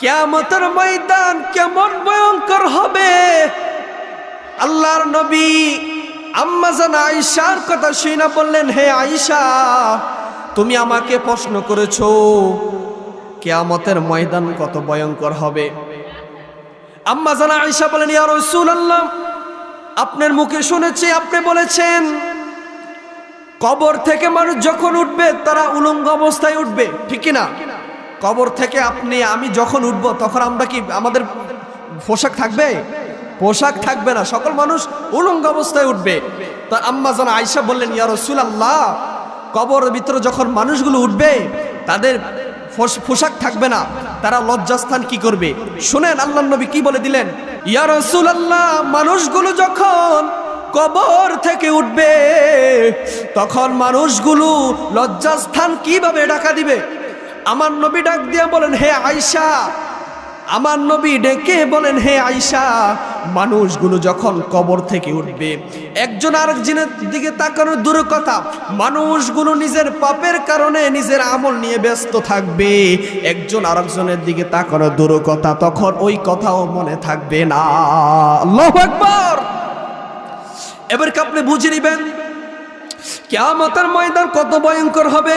কেয়ামতের ময়দান কেমন ভয়ঙ্কর হবে? আল্লাহর নবী আম্মাজান আয়েশার কথা শুনে বললেন, হে আয়েশা, তুমি আমাকে প্রশ্ন করেছ, কেয়ামতের ময়দান কত ভয়ঙ্কর হবে? আম্মাজান আয়েশা বলেন, ইয়া রাসূলুল্লাহ, আপনার মুখে শুনেছি, আপনি বলেছেন, কবর থেকে মানুষ যখন উঠবে, তারা উলঙ্গ অবস্থায় উঠবে, ঠিক না কবর থেকে আপনি, আমি যখন উঠব, তখন আমরা কি আমাদের পোশাক থাকবে? পোশাক থাকবে না। সকল মানুষ উলঙ্গ অবস্থায় উঠবে। তা আম্মা যেন আয়সা বললেন, ইয়া রসুলাল্লাহ কবর ভিতরে যখন মানুষগুলো উঠবে, তাদের পোশাক থাকবে না। তারা লজ্জাস্থান কি করবে? শুনেন আল্লাহ নবী কি বলে দিলেন? ইয়া রসুলাল্লাহ, মানুষগুলো যখন কবর থেকে উঠবে, তখন মানুষগুলো লজ্জাস্থান কীভাবে ঢাকা দিবে? আমার নবী ডাক দিয়া বলেন, হে আয়সা আমার নবী ডেকে বলেন, হে আয়সা মানুষগুলো যখন কবর থেকে উঠবে, একজন আরেকজনের দিকে তাকানোর দূরের কথা, মানুষগুলো নিজের পাপের কারণে নিজের আমল নিয়ে ব্যস্ত থাকবে, একজন আরেকজনের দিকে তাকানোর দূরের কথা, তখন ওই কথাও মনে থাকবে না। আল্লাহু আকবার। এবারকে আপনি বুঝে নিবেন, কেয়ামতের ময়দান কত ভয়ঙ্কর হবে।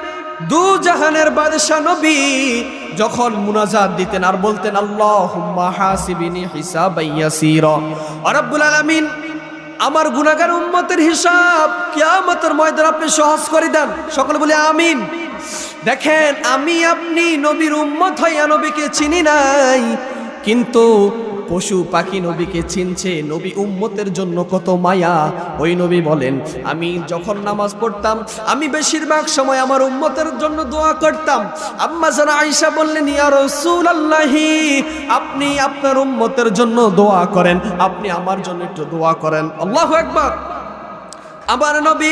দু জাহানের বাদশাহ নবী যখন মুনাজাত দিতেন আর বলতেন আল্লাহ হাসিবিনি আলামিন আমার গুনাহগার উম্মতের হিসাব কিয়ামতের ময়দান আপনি সহজ করে দেন। সকলে বলে, আমিন। দেখেন, আমি আপনি নবীর উম্মত হইয়া নবীকে চিনি নাই, কিন্তু পশু পাখি নবীকে চিনছে, নবী উম্মতের জন্য কত মায়া। ওই নবী বলেন, আমি যখন নামাজ পড়তাম, আমি বেশিরভাগ সময় আমার উম্মতের জন্য দোয়া করতাম। আম্মা জানা আয়েশা বললেন, ইয়া রাসূলুল্লাহি, আপনি আপনার উম্মতের জন্য দোয়া করেন, আপনি আমার জন্য একটু দোয়া করেন। আল্লাহ আকবার। আমার নবী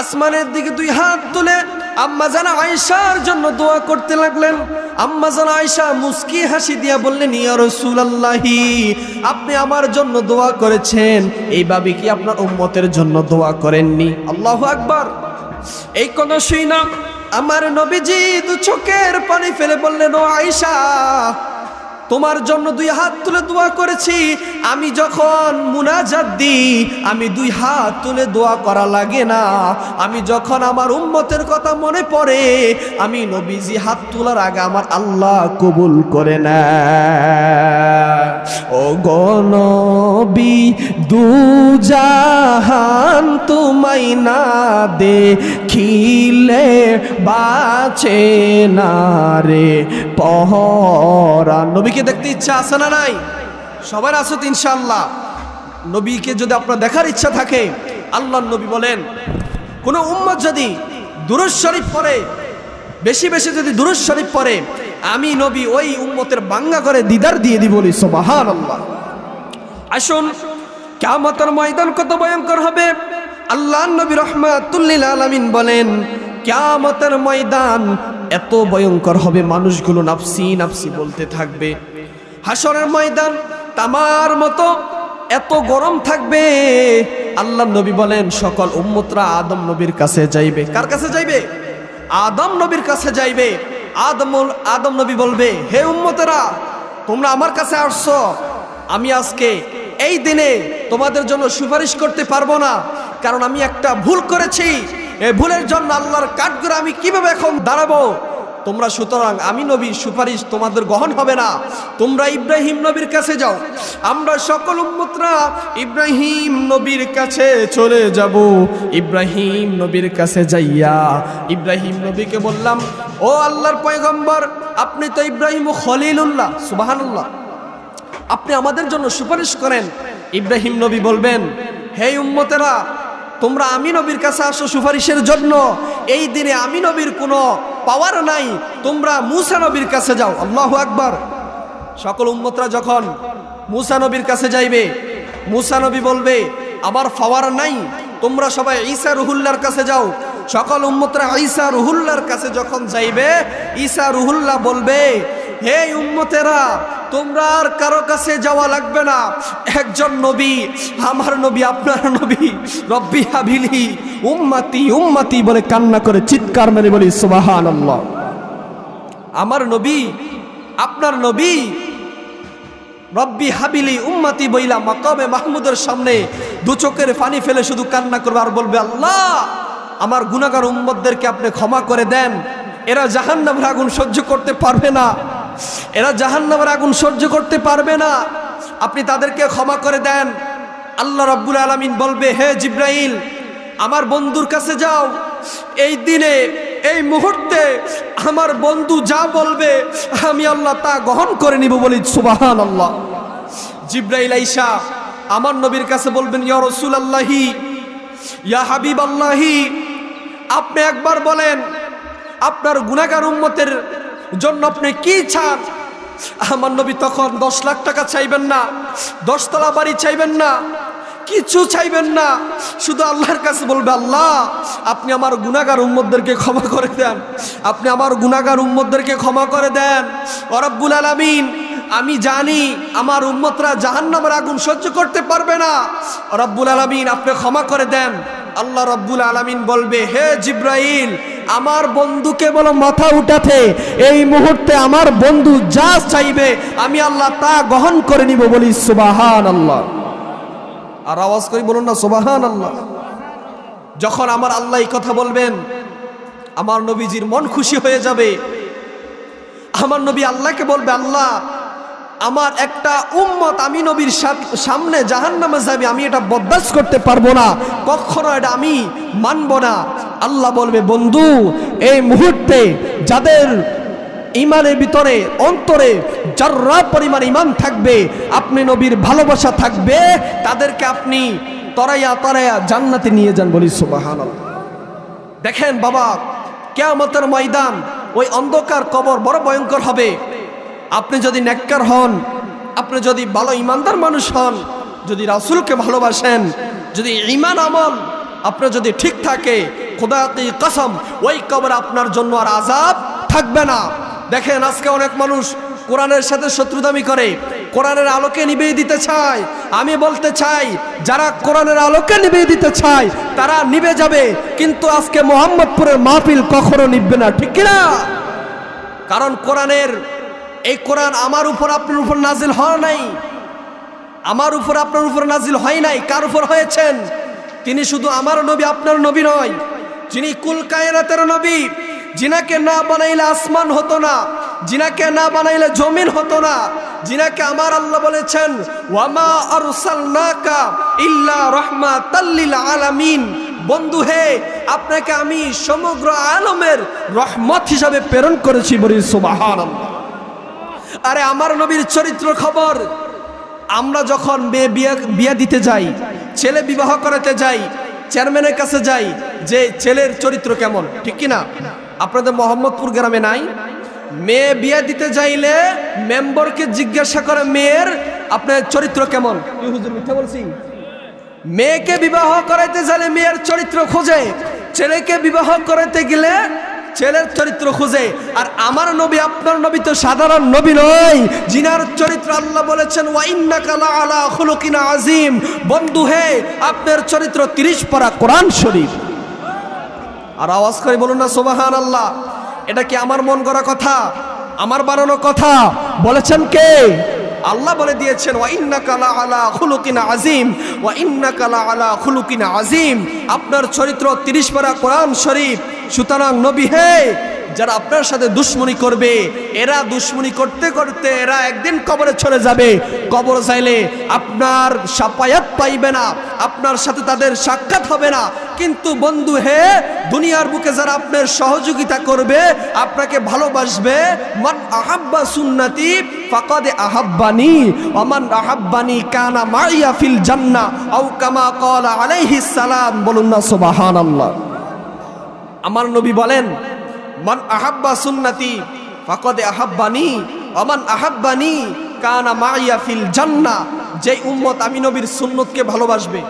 আসমানের দিকে দুই হাত তুলে আম্মা জানা আয়সার জন্য দোয়া করতে লাগলেন। আম্মা জানা আয়সা মুস্কি হাসি দিয়া বললেন, ইয়া রসুলাল্লাহি, আপনি আমার জন্য দোয়া করেছেন। এইভাবে কি আপনার উম্মতের জন্য দোয়া করেননি? আল্লাহ আকবার। এই কোনো শুই না আমার নবীজি দু চোখের পানি ফেলে বললেন, ও আয়েশা তোমার জন্য দুই হাত তুলে দোয়া করেছি। আমি যখন মুনাজাত দিই, আমি দুই হাত তুলে দোয়া করা লাগে না। আমি যখন আমার উম্মতের কথা মনে পড়ে, আমি নবীজি হাত তোলার আগে আমার আল্লাহ কবুল করে না ও গনবী দু জাহান তুমাই না দেখিলে বাঁচে না রে। পহরা নবীকে দেখতে ইচ্ছা আছে না নাই? সবার আছে তো ইনশাল্লাহ নবীকে যদি আপনার দেখার ইচ্ছা থাকে আল্লাহ নবী বলেন, কোন উম্মত যদি দুরুজ শরীফ পড়ে, বেশি বেশি যদি দুরুজ শরীফ পড়ে, আমি নবী ওই উম্মতের বাঙ্গা করে দিদার দিয়ে দিব বলি সোবাহান আল্লাহ আসুন কেমতের ময়দান কত ভয়ঙ্কর হবে। আল্লাহ নবী রহমাতুল্লিল আলামিন বলেন কেমতের ময়দান এত ভয়ঙ্কর হবে, মানুষগুলো নাফসি নাফসি বলতে থাকবে। হাসরের ময়দান তামার মতো এত গরম থাকবে। আল্লাহ নবী বলেন, সকল উম্মতরা আদম নবীর কাছে যাইবে। কার কাছে যাইবে? আদম নবীর কাছে যাইবে। আদম আদম নবী বলবে, হে উম্মতেরা, তোমরা আমার কাছে আসছো। আমি আজকে এই দিনে তোমাদের জন্য সুপারিশ করতে পারব না। কারণ আমি একটা ভুল করেছি। এই ভুলের জন্য আল্লাহর কাঠগুলো আমি কীভাবে এখন দাঁড়াবো? তোমরা সুতরাং আমি নবীর সুপারিশ তোমাদের গ্রহণ হবে না। তোমরা ইব্রাহিম নবীর কাছে যাও। আমরা সকল উম্মতরা ইব্রাহিম নবীর কাছে চলে যাব। ইব্রাহিম নবীর কাছে যাইয়া ইব্রাহিম নবীকে বললাম, ও আল্লাহর পয়গম্বর, আপনি তো ইব্রাহিম খলিলুল্লাহ, সুবাহানুল্লাহ। আপনি আমাদের জন্য সুপারিশ করেন। ইব্রাহিম নবী বলবেন, হে উম্মতেরা তোমরা আমি নবীর কাছে আসো সুপারিশের জন্য। এই দিনে আমি নবীর কোনো পাওয়ার নাই। তোমরা মুসা নবীর কাছে যাও। আল্লাহ আকবার। সকল উম্মতরা যখন মুসা নবীর কাছে যাইবে, মুসা নবী বলবে আবার ফাওয়ার নাই। তোমরা সবাই ঈসা রুহুল্লার কাছে যাও। সকল উম্মতরা ঈসা রুহুল্লার কাছে যখন যাইবে, ঈসা রুহুল্লাহ বলবে, হে উম্মতেরা তোমরা আর কারও কাছে যাওয়া লাগবে না। একজন নবী, আমার নবী, আপনার নবী, রব্বি হাবিলি, উম্মাতি উম্মাতি বলে কান্না করে চিৎকার মেরে বলি সুবাহান আমার নবী, আপনার নবী, রব্বি হাবিলি, উম্মাতি বইলা মাকামে মাহমুদের সামনে দু চোখের পানি ফেলে শুধু কান্না করবে আর বলবে, আল্লাহ, আমার গুনাগার উম্মদদেরকে আপনি ক্ষমা করে দেন। এরা জাহান্নামের আগুন সহ্য করতে পারবে না। এরা জাহান্নামের আগুন সহ্য করতে পারবে না। আপনি তাদেরকে ক্ষমা করে দেন। আল্লাহ রব্বুল আলমিন বলবে, হে জিব্রাইল, আমার বন্ধুর কাছে যাও। এই দিনে, এই মুহূর্তে আমার বন্ধু যা বলবে, আমি আল্লাহ তা গ্রহণ করে নিব বলি সুবাহান আল্লাহ জিব্রাইল আইসা আমার নবীর কাছে বলবেন, ইয়া রসুল আল্লাহি ইয়া হাবিব আল্লাহি আপনি একবার বলেন, আপনার গুনাগার উম্মতের জন্য আপনি কি চান? আমার নবী তখন দশ লাখ টাকা চাইবেন না, দশতলা বাড়ি চাইবেন না, কিছু চাইবেন না, শুধু আল্লাহর কাছে বলবে, আল্লাহ, আপনি আমার গুনাগার উম্মতদেরকে ক্ষমা করে দেন, আপনি আমার গুনাগার উম্মতদেরকে ক্ষমা করে দেন অরব্বুল আলামিন, আমি জানি আমার উম্মতরা জাহান্নামের আগুন সহ্য করতে পারবে না রব্বুল আলামিন, আপনি ক্ষমা করে দেন। আল্লাহ রব্বুল আলামিন বলবে, হে জিব্রাইল, আমার বন্ধুকে বলো মাথা উঠাতে, এই মুহূর্তে আমার বন্ধু যা চাইবে, আমি আল্লাহ তা গ্রহণ করে নিব। বলি সুবাহান আল্লাহ আর আওয়াজ করি বলুন না সুবাহান আল্লাহ যখন আমার আল্লাহ এই কথা বলবেন, আমার নবীজির মন খুশি হয়ে যাবে। আমার নবী আল্লাহকে বলবে, আল্লাহ আমার একটা উম্মত আমি নবীর সামনে জাহান নামে যাবে, আমি এটা বরদাস্ত করতে পারব না। কখনো এটা আমি মানব না। আল্লাহ বলবে, বন্ধু, এই মুহূর্তে যাদের ইমানের ভিতরে, অন্তরে যার্রা পরিমাণ ইমান থাকবে, আপনি নবীর ভালোবাসা থাকবে, তাদেরকে আপনি তরাইয়া তরাইয়া জান্নাতে নিয়ে যান বলি সুবাহান দেখেন বাবা, কেয়ামতের ময়দান, ওই অন্ধকার কবর বড় ভয়ঙ্কর হবে। আপনি যদি নেককার হন, আপনি যদি ভালো ইমানদার মানুষ হন, যদি রাসুলকে ভালোবাসেন, যদি ইমান আমল আপনার যদি ঠিক থাকে খোদাকি কসম, ওই কবর আপনার জন্য আর আজাব থাকবে না। দেখেন আজকে অনেক মানুষ কোরআনের সাথে শত্রুদামি করে, কোরআনের আলোকে নিভিয়ে দিতে চায়। আমি বলতে চাই, যারা কোরআনের আলোকে নিভিয়ে দিতে চায়, তারা নিভে যাবে, কিন্তু আজকে মোহাম্মদপুরের মাহফিল কখনো নিববে না, ঠিক কিনা? কারণ কোরআনের এই কোরআন আমার উপর আপনার উপর নাজিল হয় নাই। আমার উপর আপনার উপর নাজিল হয় নাই। কার উপর হয়েছেন? তিনি শুধু আমার নবী, আপনার নবী নয়। যিনি কুল কায়নাতের নবী, যিনাকে না বানাইলে আসমান হতো না, যিনাকে না বানাইলে জমিন হতো না, যিনাকে আমার আল্লাহ বলেছেন, ওয়ামা আরসালনাকা ইল্লা রাহমাতাল্লিল আলামিন। বন্ধু হে, আপনাকে আমি সমগ্র আলমের রহমত হিসাবে প্রেরণ করেছি বলি সুবহানাল্লাহ। আরে আমার নবীর চরিত্র খবর, আমরা যখন মেয়ে বিয়ে বিয়ে দিতে যাই, ছেলে বিবাহ করাতে যাই, চেয়ারম্যানের কাছে যাই, যে ছেলের চরিত্র কেমন, ঠিক কি না আপনাদের মোহাম্মদপুর গ্রামে নাই? মেয়ে বিয়ে দিতে যাইলে মেম্বরকে জিজ্ঞাসা করে, মেয়ের আপনার চরিত্র কেমন? হুজুর, মিথ্যা বলছি। মেয়েকে বিবাহ করাইতে গেলে মেয়ের চরিত্র খোঁজে, ছেলেকে বিবাহ করাইতে গেলে ছেলের চরিত্র খুঁজে। আর আমার নবী, আপনার নবী তো সাধারণ নবী নয়। জিনার চরিত্র আল্লাহ বলেছেন ওয়াইন্নাকা আলা খুলুকিনা আজিম বন্ধু হে, আপনার চরিত্র তিরিশ পারা কোরআন শরীফ। আর আওয়াজ করে বলুন না সোবাহান আল্লাহ এটা কি আমার মন করা কথা? আমার বানানো কথা? বলেছেন কে? আল্লাহ বলে দিয়েছেন, ওয়া ইন্নাকা লা আলা খুলুকিন আজিম ওয়া ইন্নাকা লা আলা খুলুকিন আজিম আপনার চরিত্র 30 পারা কোরআন শরীফ। সুতরাং নবী হে, যারা আপনার সাথে দুশ্মনী করবে, এরা দুশ্মনী করতে করতে এরা একদিন কবরে চলে যাবে। কবর চাইলে আপনার সাপায়াত পাইবে না, আপনার সাথে তাদের সাক্ষাৎ হবে না। কিন্তু বন্ধু হে, দুনিয়ার বুকে যারা আপনার সহযোগিতা করবে, আপনাকে ভালোবাসবে, মান আহাব্বা সুন্নতি ফাকাদে আহাব্বানি ওমান আহাব্বানি কানা মাইয়া ফিল জান্নাহ আও কামা ক্বালা আলাইহিস সালাম। বলুন না সুবহানাল্লাহ। আমার নবী বলেন, মান আহাব্বা সুন্নতি ফাকদে আহাব্বানি অমান আহাব্বানি কানা মাইয়া ফিল জান্না যে উম্মত আমি নবীর সুন্নতকে ভালোবাসবে,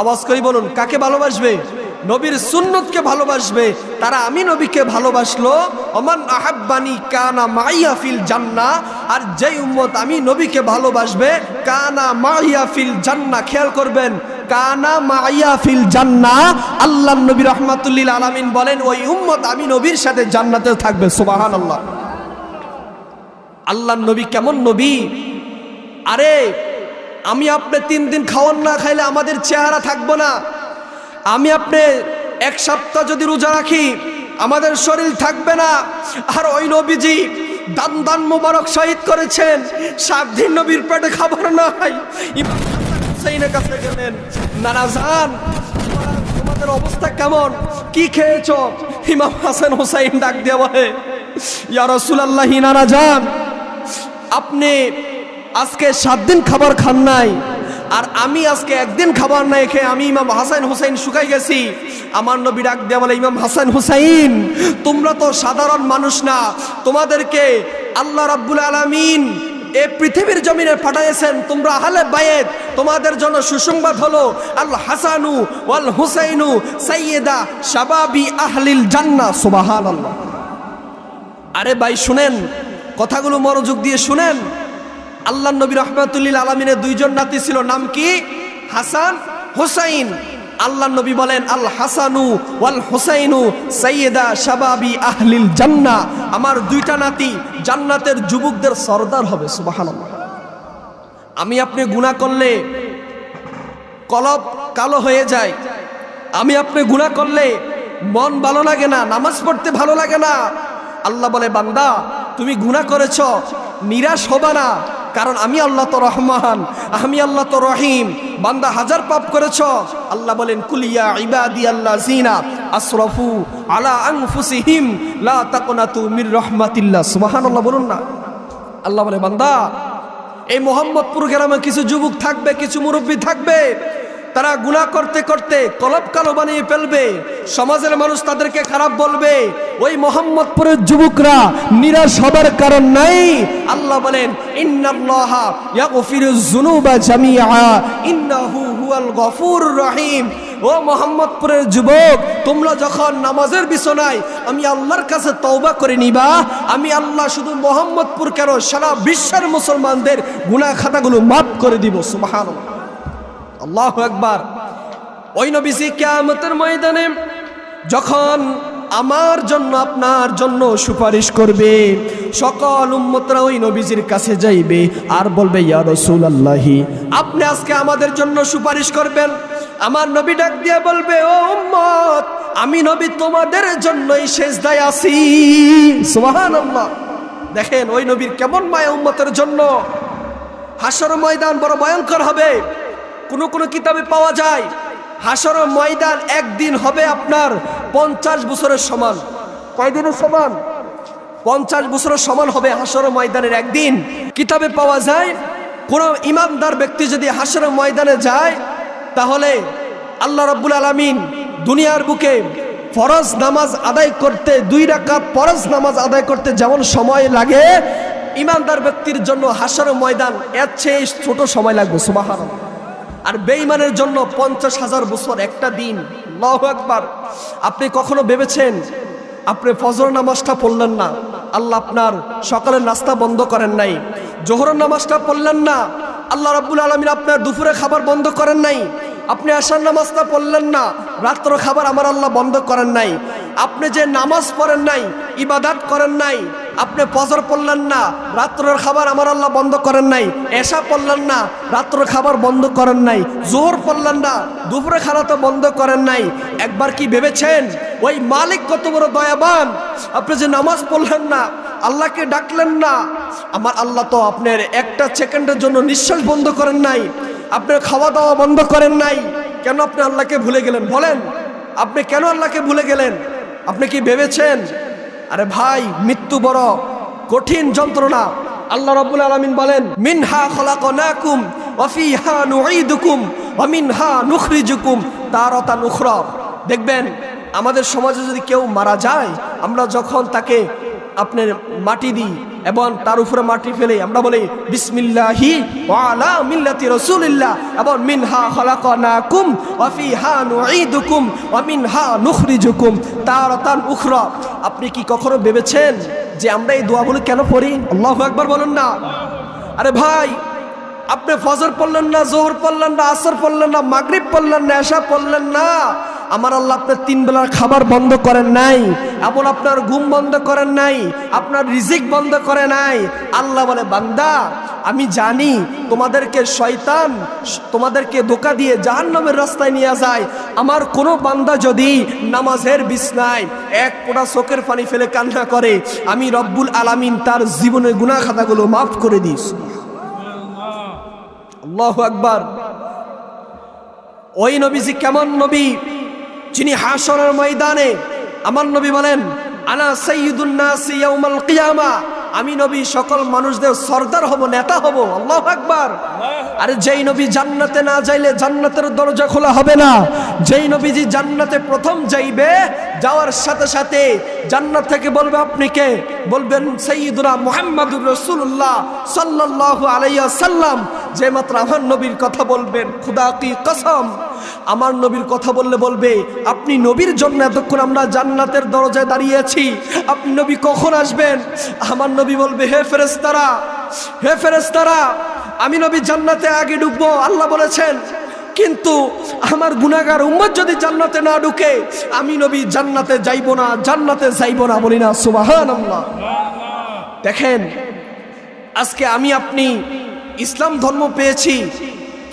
আওয়াজ করি বলুন, কাকে ভালোবাসবে? নবীর সুন্নতকে ভালোবাসবে, তারা আমি নবীকে ভালোবাসলো অমান আহাব্বানি কানা মাইয়া ফিল জান্না আর যেই উম্মত আমি নবীকে ভালোবাসবে, কানা মাইয়া ফিল জান্না খেয়াল করবেন কানা মাইয়া ফিল জান্না। আল্লাহ নবী রহমাতুল্লিল আলামিন বলেন, ওই উম্মত আমি নবীর সাথে জান্নাতে থাকবে। সুবাহান আল্লাহ আল্লাহ নবী কেমন নবী? আরে, আমি আপনি তিন দিন খাওয়ান না খাইলে আমাদের চেহারা থাকব না। আমি আপনি এক সপ্তাহ যদি রোজা রাখি, আমাদের শরীর থাকবে না। আর ওই নবীজি দান দান মোবারক শহীদ করেছেন। সাত দিন নবীর পেটে খাবার নাই। হুসাইনের কাছে গেলেন নানা। যান তোমাদের অবস্থা কেমন? কি খেয়েছ? ইমাম হাসান হুসাইন ডাক দিয়ে বলে, ইয়া রাসূলুল্লাহ নানা যান আপনি আজকে সাত দিন খাবার খান নাই, আর আমি আজকে একদিন খাবার নাই খেয়ে আমি ইমাম হাসান হুসাইন শুকাই গেছি। আমার নবী ডাক দেয়া বলে, ইমাম হাসান হুসাইন, তোমরা তো সাধারণ মানুষ না, তোমাদেরকে আল্লাহ রাব্বুল আলামিন এ পৃথিবীর জমিনে পাঠাইছেন, তোমরা আহলে বায়েত তোমাদের জন্য সুসংবাদ হলো আল হাসানু ওয়াল হুসাইনু সাইয়েদা শাবাবি আহলিল জান্নাহ, সুবহানাল্লাহ। আরে ভাই, শুনেন, কথাগুলো মনোযোগ দিয়ে শুনেন। আল্লাহ নবী রহমাতুল্লিল আলমিনের দুইজন নাতি ছিল, নাম কি? হাসান, হোসাইন। আল্লাহ নবী বলেন, আল হাসানু ওয়াল হোসাইনু সাইয়েদা শাবাবি আহলিল জান্না। আমার দুইটা নাতি জান্নাতের যুবকদের সর্দার হবে, সুবহানাল্লাহ। আমি আপনি গুনাহ করলে কলব কালো হয়ে যায়। আমি আপনি গুনাহ করলে মন ভালো লাগে না, নামাজ পড়তে ভালো লাগে না। আল্লাহ বলে, বান্দা, তুমি গুনাহ করেছ, নিরাশ হবা না। কারণ আমি আল্লাহ তো রহমান, আমি আল্লাহ তো রহিম। বান্দা হাজার পাপ করেছ। আল্লাহ বলেন কুলিয়া ইবাদি আল্লাহ জিনা আশরফু আলা আনফুসিহিম, লা তাকনাতু মির রহমাতিল্লাহ। সুবহানাল্লাহ, বলুন না। আল্লাহ বলে, বান্দা, এই মোহাম্মদপুর গ্রামে কিছু যুবক থাকবে, কিছু মুরব্বী থাকবে তারা গুনাহ করতে করতে কলব কালো বানিয়ে ফেলবে। সমাজের মানুষ তাদেরকে খারাপ বলবে। ওই মোহাম্মদপুরের যুবকরা নিরাশ হবার কারণ নাই। আল্লাহ বলেন রহিম। ও মোহাম্মদপুরের যুবক, তোমরা যখন নামাজের বিছনায়, আমি আল্লাহর কাছে তওবা করে নিবা, আমি আল্লাহ শুধু মোহাম্মদপুর কেন সারা বিশ্বের মুসলমানদের গুনাহ খাতাগুলো মাফ করে দিব। সুবহানাল্লাহ। আল্লাহ একবার ওই নবীজি কিয়ামতের ময়দানে যখন আমার জন্য, আপনার জন্য সুপারিশ করবে, সকল উম্মতরা ওই নবীজির কাছে যাইবে আর বলবে, ইয়া রাসূলুল্লাহি। আপনি আজকে আমাদের জন্য সুপারিশ করবেন। আমার নবী ডাক দিয়ে বলবে, ও উম্মত, আমি নবী তোমাদের জন্যই সেজদায় আছি। সুবহানাল্লাহ। দেখেন ওই নবীর কেমন মায়া উম্মতের জন্য। হাসর ময়দান বড় ভয়ঙ্কর হবে। কোন কোনো কিতাবে পাওয়া যায় হাসর ময়দান একদিন হবে আপনার পঞ্চাশ বছরের সমান। কয়দিনের সমান? পঞ্চাশ বছরের সমান হবে হাসর ময়দানের একদিন। কিতাবে পাওয়া যায় কোনো ইমানদার ব্যক্তি যদি হাসর ময়দানে যায় তাহলে আল্লাহ রাব্বুল আলামিন দুনিয়ার বুকে ফরজ নামাজ আদায় করতে দুই রাকাত ফরজ নামাজ আদায় করতে যেমন সময় লাগে ইমানদার ব্যক্তির জন্য হাসর ময়দান এর চেয়ে ছোট সময় লাগবে সুবহানাল্লাহ। আর বেঈমানের জন্য পঞ্চাশ হাজার বছর একটা দিন। আল্লাহু আকবার। আপনি কখনো ভেবেছেন, আপনি ফজর নামাজটা পড়লেন না? আল্লাহ আপনার সকালের নাস্তা বন্ধ করেন নাই। জোহরের নামাজটা পড়লেন না? আল্লাহ রাব্বুল আলমিন আপনার দুপুরে খাবার বন্ধ করেন নাই? আপনি আসার নামাজটা পড়লেন না? রাত্র খাবার আমার আল্লাহ বন্ধ করেন নাই। আপনি যে নামাজ পড়েন নাই, ইবাদাত করেন নাই আপনি ফজর পড়লেন না, রাত্রের খাবার আমার আল্লাহ বন্ধ করেন নাই এসা পড়লেন না, রাত্রের খাবার বন্ধ করেন নাই, জোহর পড়লেন না, দুপুরে খানা তো বন্ধ করেন নাই। একবার কি ভেবেছেন? ওই মালিক কত বড় দয়াবান, আপনি যে নামাজ পড়লেন না, আল্লাহকে ডাকলেন না। আমার আল্লাহ তো আপনার একটা সেকেন্ডের জন্য নিঃশ্বাস বন্ধ করেন নাই, আপনার খাওয়া দাওয়া বন্ধ করেন নাই। কেন আপনি আল্লাহকে ভুলে গেলেন? বলেন, আপনি কেন আল্লাহকে ভুলে গেলেন? আপনি কি ভেবেছেন? আরে ভাই, মৃত্যু বড়, কঠিন যন্ত্রণা। আল্লাহ রবুল আলমিন বলেন, মিনহা খোলাকুম অমিনহা উখরা। দেখবেন, আমাদের সমাজে যদি কেউ মারা যায়, আমরা যখন তাকে আপনার মাটি দিই এবং তার উপরে মাটি ফেলে আমরা বলি, বিসমিল্লাহি ওয়ালা মিল্লাতি রসুলিল্লাহ। এবং, মিনহা খলাকনাকুম ওয়া ফিহা নুঈদুকুম ওয়া মিনহা নুখরিজুকুম। তারাতান উখরা। আপনি কি কখনো ভেবেছেন যে আমরা এই দোয়াগুলো কেন পড়ি? আল্লাহু আকবার বলুন না। আরে ভাই, আপনি ফজর পড়লেন না, জোহর পড়লেন না, আসর পড়লেন না, মাগরিব পড়লেন না, এশা পড়লেন না। আমার আল্লাহ আপনার তিন বেলার খাবার বন্ধ করেন নাই, এমন আপনার ঘুম বন্ধ করেন নাই, আপনার রিজিক বন্ধ করে নাই। আল্লাহ বলে, বান্দা, আমি জানি তোমাদেরকে শয়তান তোমাদেরকে ধোকা দিয়ে জাহান্নামের রাস্তায় নিয়ে যায়। আমার কোনো বান্দা যদি নামাজের বিছনায় এক ফোঁটা চোখের পানি ফেলে কান্না করে, আমি রব্বুল আলামিন তার জীবনের গুনাহ খাতাগুলো মাফ করে দিস আল্লাহ আকবার। ওই নবীজি কেমন নবী? যিনি হাসরের ময়দানে আমার নবী বলেন আনা সৈয়দুন নাসি ইয়াউমাল কিয়ামা আমি নবী, সকল মানুষদের সর্দার হব, নেতা হব, আল্লাহ আকবার। আরে যেই নবী জান্নাতে না যাইলে জান্নাতের দরজা খোলা হবে না। যেই নবীজি জান্নাতে প্রথম যাইবে, যাওয়ার সাথে সাথে জান্নাত থেকে বলবে আপনি কে? বলবেন সৈয়দুরা মুহাম্মাদুর রাসূলুল্লাহ সাল্লাল্লাহু আলাইহি সাল্লাম যে মাত্র আমার নবীর কথা বলবেন, খুদা কি কসম। আমার নবীর কথা বললে বলবে, আপনি নবীর জন্য এতক্ষণ আমরা জান্নাতের দরজায় দাঁড়িয়ে আছি। আপনি নবী কখন আসবেন? আমার নবী বলবে, হে ফেরেস্তারা হে ফেরেস্তারা আমি নবী জান্নাতে আগে ঢুকবো। আল্লাহ বলেছেন, কিন্তু আমার গুনাগার উম্মত যদি জান্নাতে না ঢুকে, আমি নবী জান্নাতে যাইব না, জান্নাতে যাইব না। বলি না সুবাহান দেখেন, আজকে আমি আপনি ইসলাম ধর্ম পেয়েছি,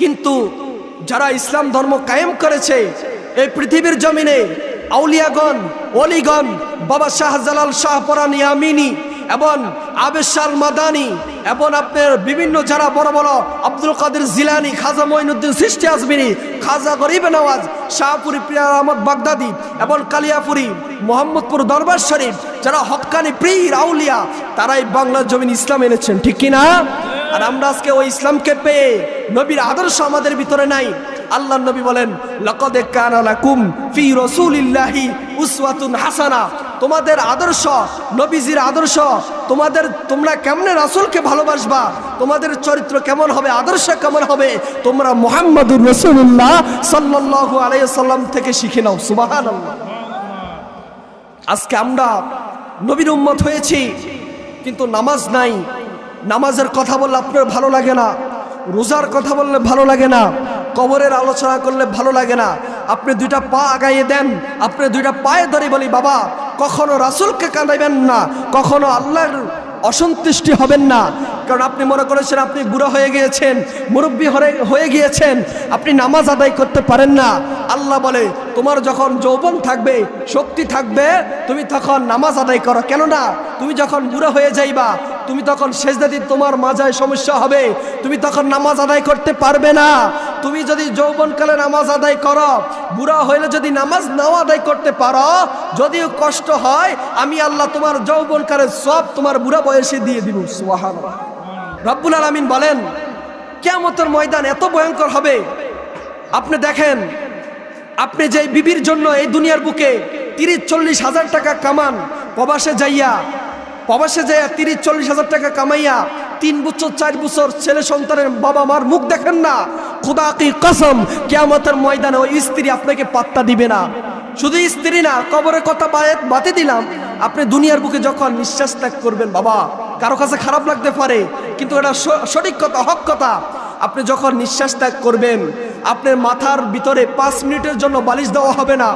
কিন্তু যারা ইসলাম ধর্ম কায়েম করেছে, এই পৃথিবীর জমিনে আউলিয়াগণ অলিগণ বাবা শাহজালাল শাহপরান ইয়ামিনী এবং আবেশাল মাদানি এবং আপনার বিভিন্ন যারা বড় বড় আব্দুল কাদের জিলানি, খাজা মঈনুদ্দিন, সৃষ্টি আজমিনী, খাজা গরিব নওয়াজ, শাহপুরি প্রিয়ার আহমদ বাগদাদি এবং কালিয়াপুরি মোহাম্মদপুর দরবার শরীফ, যারা হক্কানি প্রিয় আউলিয়া, তারাই বাংলার জমিন ইসলাম এনেছেন, ঠিক কিনা আর আমরা আজকে ওই ইসলামকে পেয়ে নবীর আদর্শ আমাদের ভিতরে নাই। আল্লাহ নবী বলেন, লকদে কানা লাকুম ফি রাসূলিল্লাহি উসওয়াতুন হাসানা। তোমাদের আদর্শ, নবীজির আদর্শ, তোমাদের তোমরা কেমনে রাসূলকে ভালোবাসবা, তোমাদের চরিত্র কেমন হবে, আদর্শ কেমন হবে, তোমরা মুহাম্মাদুর রাসূলুল্লাহ সাল্লাল্লাহু আলাইসাল্লাম থেকে শিখে নাও, সুবহানাল্লাহ। আজকে আমরা নবীর উম্মত হয়েছি, কিন্তু নামাজ নাই, নামাজের কথা বললে আপনার ভালো লাগে না, রোজার কথা বললে ভালো লাগে না, কবরের আলোচনা করলে ভালো লাগে না, আপনি দুইটা পা আগাইয়ে দেন, আপনি দুইটা পায়ে ধরে বলি, বাবা কখনো রাসুলকে কাঁদাইবেন না, কখনো আল্লাহর অসন্তুষ্টি হবেন না। কারণ আপনি মনে করেছেন আপনি বুড়ো হয়ে গিয়েছেন, মুরব্বী হয়ে গিয়েছেন, আপনি নামাজ আদায় করতে পারেন না। আল্লাহ বলে, তোমার যখন যৌবন থাকবে, শক্তি থাকবে, তুমি তখন নামাজ আদায় করো। কেননা, তুমি যখন বুড়া হয়ে যাইবা, তুমি তখন শেষদাদি তোমার মাজায় সমস্যা হবে। তুমি তখন নামাজ আদায় করতে পারবে না। তুমি যদি যৌবনকালে নামাজ আদায় করো, বুড়া হইলে যদি নামাজ নাও আদায় করতে পারো, যদিও কষ্ট হয়, আমি আল্লাহ তোমার যৌবনকালে সব তোমার বুড়া বয়সে দিয়ে দিব সোহান রব্বুল আলমিন বলেন কেমতের ময়দান এত ভয়ঙ্কর হবে। আপনি দেখেন, আপনি যে বিবির জন্য এই দুনিয়ার বুকে তিরিশ চল্লিশ হাজার টাকা কামান, প্রবাসে যাইয়া প্রবাসে যাইয়া তিরিশ চল্লিশ হাজার টাকা কামাইয়া তিন বছর, চার বছর ছেলে সন্তানের বাবা মার মুখ দেখেন না। খুদা কি কসম, কেয়ামতের ময়দানে ওই স্ত্রী আপনাকে পাত্তা দিবে না। শুধু স্ত্রী না, কবরের কথা বাতে দিলাম। আপনি দুনিয়ার বুকে যখন নিঃশ্বাস ত্যাগ করবেন, বাবা, কারও কাছে খারাপ লাগতে পারে, কিন্তু এটা সঠিক কথা, হক কথা। আপনি যখন নিঃশ্বাস ত্যাগ করবেন, আপনার মাথার ভিতরে পাঁচ মিনিটের জন্য বালিশ দেওয়া হবে না।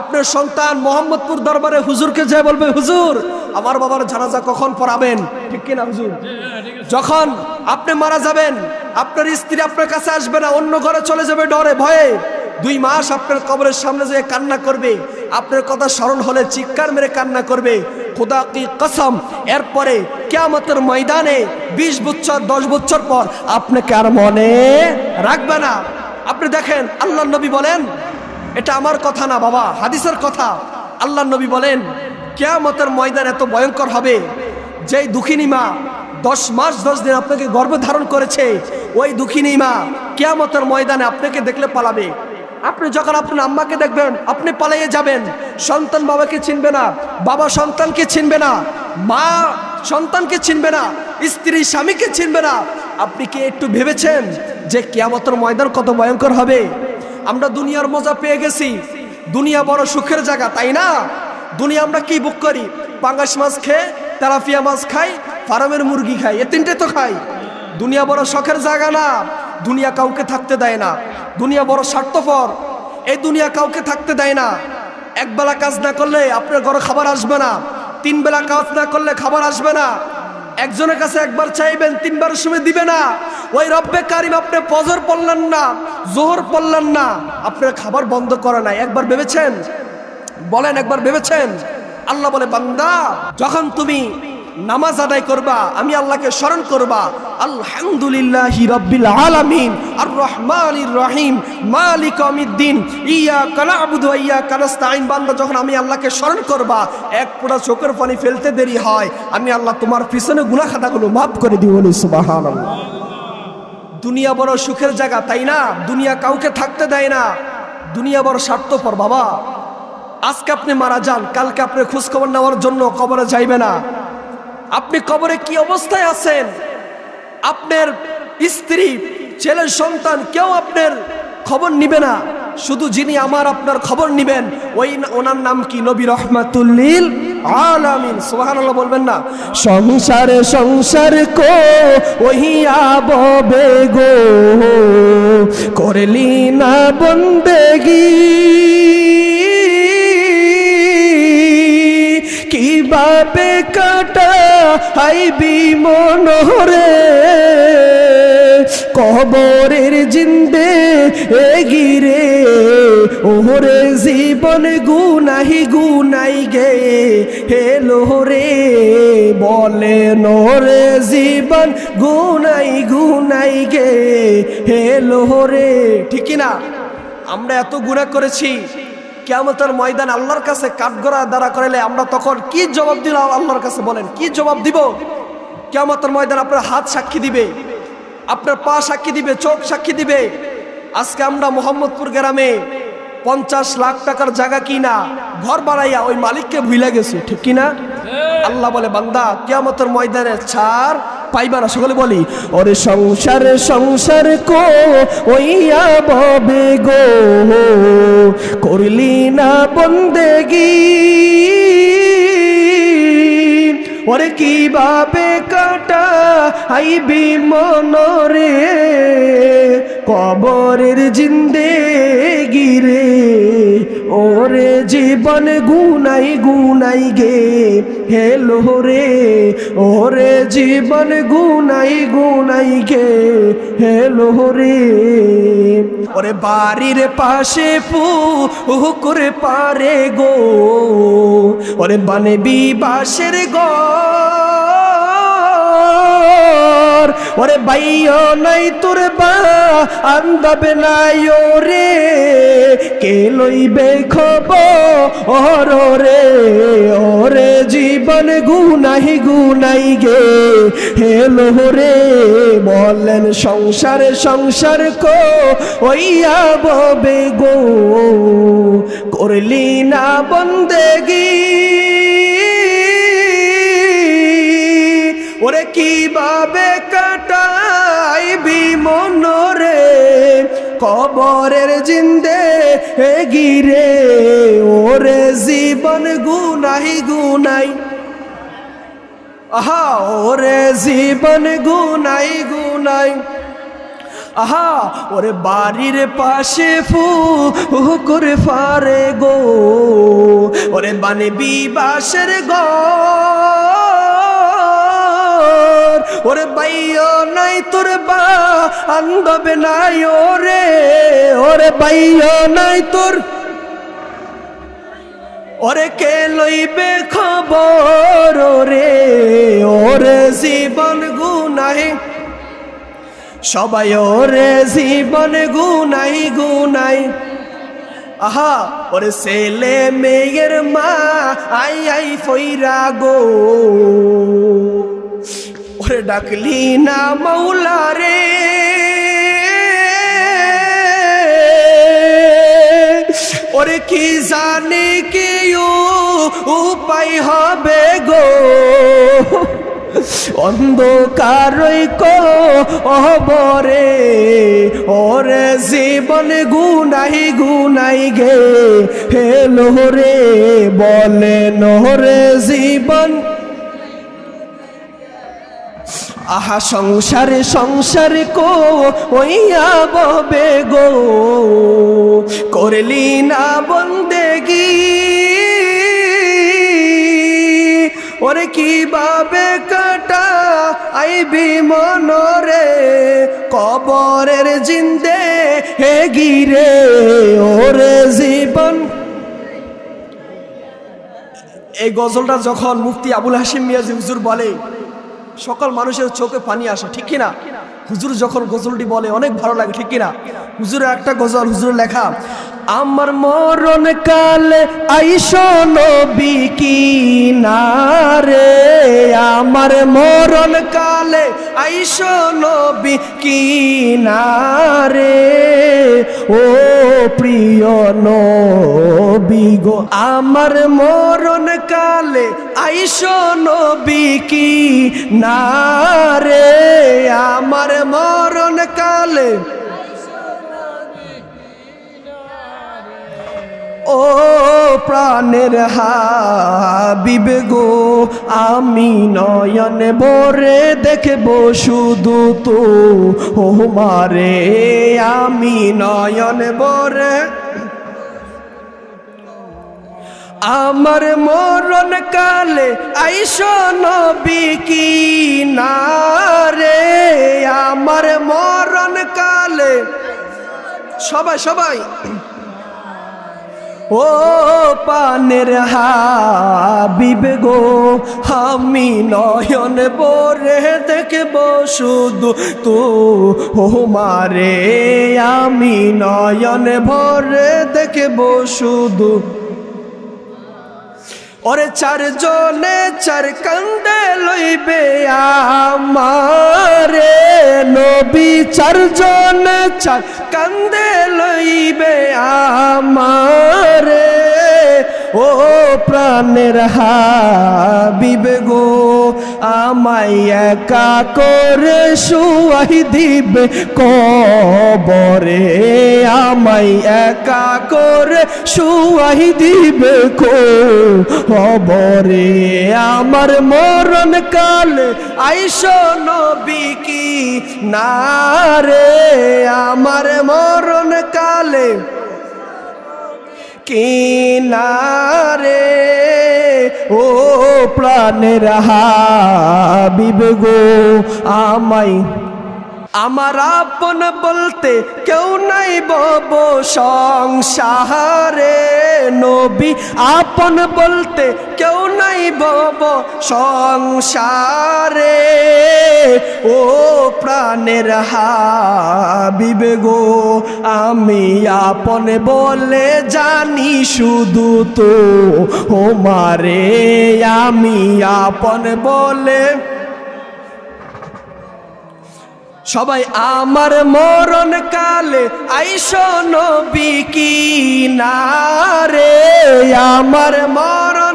আপনার সন্তান মোহাম্মদপুর দরবারে হুজুরকে যায় বলবে, হুজুর, আমার বাবার জানাজা কখন পড়াবেন? ঠিক কিনা, হুজুর? যখন আপনি মারা যাবেন, আপনার স্ত্রী আপনার কাছে আসবে না, অন্য ঘরে চলে যাবে ডরে, ভয়ে। দুই মাস আপনার কবরের সামনে যেয়ে কান্না করবে। আপনার কথা স্মরণ হলে চিৎকার মেরে কান্না করবে। খুদা কি কসম? এরপরে কেয়ামতের ময়দানে বিশ বছর, দশ বছর পর আপনাকে আর মনে রাখবে না। আপনি দেখেন আল্লাহ নবী বলেন, এটা আমার কথা না বাবা, হাদিসের কথা। আল্লাহ নবী বলেন, কেয়ামতের ময়দান এত ভয়ঙ্কর হবে। যেই দুঃখিনী মা দশ মাস, দশ দিন আপনাকে গর্ভে ধারণ করেছে, ওই দুঃখিনী মা কেয়ামতের ময়দানে আপনাকে দেখলে পালাবে। আপনি যখন আপনার আম্মাকে দেখবেন, আপনি পালাইয়ে যাবেন। সন্তান বাবাকে চিনবে না, বাবা সন্তানকে চিনবে না, মা সন্তানকে চিনবে না, স্ত্রী স্বামীকে চিনবে না। আপনি কি একটু ভেবেছেন যে কেয়ামতের ময়দান কত ভয়ঙ্কর হবে? আমরা দুনিয়ার মজা পেয়ে গেছি। দুনিয়া বড় সুখের জায়গা, তাই না? দুনিয়া আমরা কি বুক করি? পাঙ্গাস মাছ খেয়ে তেলাপিয়া মাছ খাই, ফার্মের মুরগি খাই, এ তিনটে তো খাই। দুনিয়া বড় শখের জায়গা না, দুনিয়া কাউকে থাকতে দেয় না। দুনিয়া বড় স্বার্থপর। এই দুনিয়া কাউকে থাকতে দেয় না। একবেলা কাজ না করলে আপনার ঘরে খাবার আসবে না। তিন বেলা কাজ না করলে খাবার আসবে না। একজনের কাছে একবার চাইবেন, তিনবার সময় দিবে না। ওই রব্বে কারিম আপনি ফজর পড়লেন না, জোহর পড়লেন না। আপনার খাবার বন্ধ করে নাই। একবার ভেবেছেন? বলেন, একবার ভেবেছেন? আল্লাহ বলে, বান্দা, যখন তুমি নামাজ আদায় করবা, আমি আল্লাহকে স্মরণ করবা, আলহামদুলিল্লাহ রব্বিল আলামিন আর রহমানির রহিম, মালিক আমিদ্দিন ইয়া কানাবুদু ইয়া কানাস্তাইন বান্দা, যখন আমি আল্লাহকে স্মরণ করবা, এক ফোঁটা চোখের পানি ফেলতে দেরি হয়, আমি আল্লাহ তোমার পিছনে গুনাহ খাতাগুলো মাফ করে দিব বলি দুনিয়া বড় সুখের জায়গা, তাই না? দুনিয়া কাউকে থাকতে দেয় না। দুনিয়া বড় স্বার্থপর, বাবা। আজকে আপনি মারা যান, কালকে আপনি খোঁজ খবর নেওয়ার জন্য কবরে যাইবে না। আপনি কবরে কি অবস্থায় আছেন? আপনার স্ত্রী ছেলের সন্তান, কেউ আপনার খবর নিবে না। শুধু যিনি আমার আপনার খবর নিবেন, ওই ওনার নাম কি? নবী রহমাতুল্লিল আলামিন। সুবহানাল্লাহ বলবেন না। সংসার সংসার কো ওহিয়া ববে গো করলি না বন্দেগি। কীভাবে কাটা হাইবি মনোরে কবরের জিন্দে এগিরে, ওহরে জীবন গুনাহি গুনাই গে হেলো রে বলে নোরে জীবন গুনাই গুনাই গে হেলো রে ঠিক না আমরা এত গুণা করেছি। কেমতের ময়দান আল্লাহর কাছে কাঠগড়া দ্বারা করাইলে আমরা তখন কি জবাব দিল আল্লাহর কাছে বলেন কি জবাব দিব? কেমতের ময়দান আপনার হাত সাক্ষী দিবে আপনার পা সাক্ষী দিবে চোখ সাক্ষী দিবে। আজকে আমরা মোহাম্মদপুর গ্রামে পঞ্চাশ লাখ টাকার জায়গা কিনা ঘর বাড়াইয়া ওই মালিককে ভুলে গেছি ঠিক কিনা? আল্লাহ বলে বান্দা কেয়ামতের ময়দানে ছাড় পাইবা না, সকলে বলি, ওরে সংসার সংসার কো ওইয়া ববে গো, করলি না বন্দেগি। ওরে কীভাবে কাটা আইবি মনরে, কবরের জিন্দে গিরে ওরে জীবন গুনাই গুনাই গে, হেলো রে। ওরে জীবন গুনাই গুনাই গে, হেলো রে। ওরে বাড়ির পাশে পু করে পারে গো, ওরে বানবি বাসের গো ওরে বাইও নাই তোর বা, আন্দাবে নাই ওরে। কে লইবে খবর? রে ওরে জীবন গুনাহি গুনাই গে। হেলো রে, বলেন সংসার সংসার কো ওইয়া ববে গো। করলি না বন্দেগি কবরের জিন্দে গিরে ওরে জীবন গুনাই গুনাই। আহা, ওরে জীবন গুনাই গুনাই। আহা, ওরে বাড়ির পাশে ফু করে ফারে গো ওরে বানে বিবাসের গো ওরে বাইও নাই তোর বা আন্দবে নাই ওরে। ওরে বাইও নাই তোর। ওরে কে লইবে খবর রে ওরে জীবন গুনাই সবাই ওরে জীবন গুনাই গুনাই। আহা, ওরে ছেলে মেয়ের মা, আই আই ফইরা গো। ওরে ডাকলি না মৌলা রে। ওরে কি জানি কি উপায় হবে গো? অন্ধকারই কো অবরে ওরে জীবন গুনাই গুনাই গে। হেলো রে বলে, নহরে জীবন আহা সংসারে সংসারে কো ওইয়া ববে গো। করলি না বন্দেগি। ওরে কীভাবে কাটা আইবি মনরে? কবরের জিন্দে হে গিরে ওরে জীবন। এই গজলটা যখন মুফতি আবুল হাসিম মিয়াজি হুজুর বলে সকল মানুষের চোখে পানি আসে, ঠিক কিনা? হুজুর যখন গজলটি বলে, অনেক ভালো লাগে, ঠিক কিনা? হুজুরের একটা গজল, হুজুরের লেখা আমার মরণ কালে আইস নবী কি না রে? আমার মরণ কালে আইস নবী কি না রে? ও প্রিয় নবী গো, আমার মরণ কালে আইস নবী কি না রে? আমার মরণ কালে ও প্রাণের হাবিব গো, আমি নয়ন ভরে দেখব শুধু তো। ও মারে, আমি নয়ন ভরে। আমার মরণ কালে আইস নবী কি না রে? আমার মরণ কালে সবাই সবাই। ও পানের হাবিব গো, আমি নয়ন বরে দেখব শুধু তো। ও মারে আমি নয়ন ভরে দেখব শুধু। ওরে চার জনে চার কান্দে লইবে আমারে নবী চারজন চার কান্দে লইবে আমারে। ও প্রাণের হাবিব গো, আমায় একা করে শুয়াই দিবে কবরে। আমায় একা করে শুয়াই দিবে কো খবরে আমার মরণ কালে আইস নবী কি না রে? আমার মরণ কালে কি না রে ও প্রাণের হাবিব গো আমায় আমার আপন বলতে কেউ নাই বব সংসারে। নবী আপন বলতে কেউ নাই বব সংসারে। ও প্রাণের হাবিব গো, আমি আপন বলে জানি শুধু তো। ও মারে আমি আপন বলে সবাই আমার মরণ কালে আইসো নবী কি না রে আমার মরণ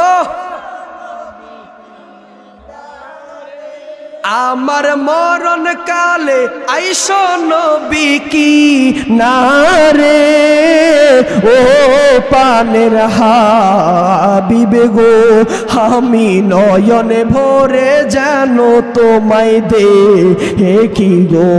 ও আমার মরণ কালে আইস নবী কি? না রে, ও পানের হাবিব আমি নয়নে ভরে জানো তোমায় দে হে কি গো।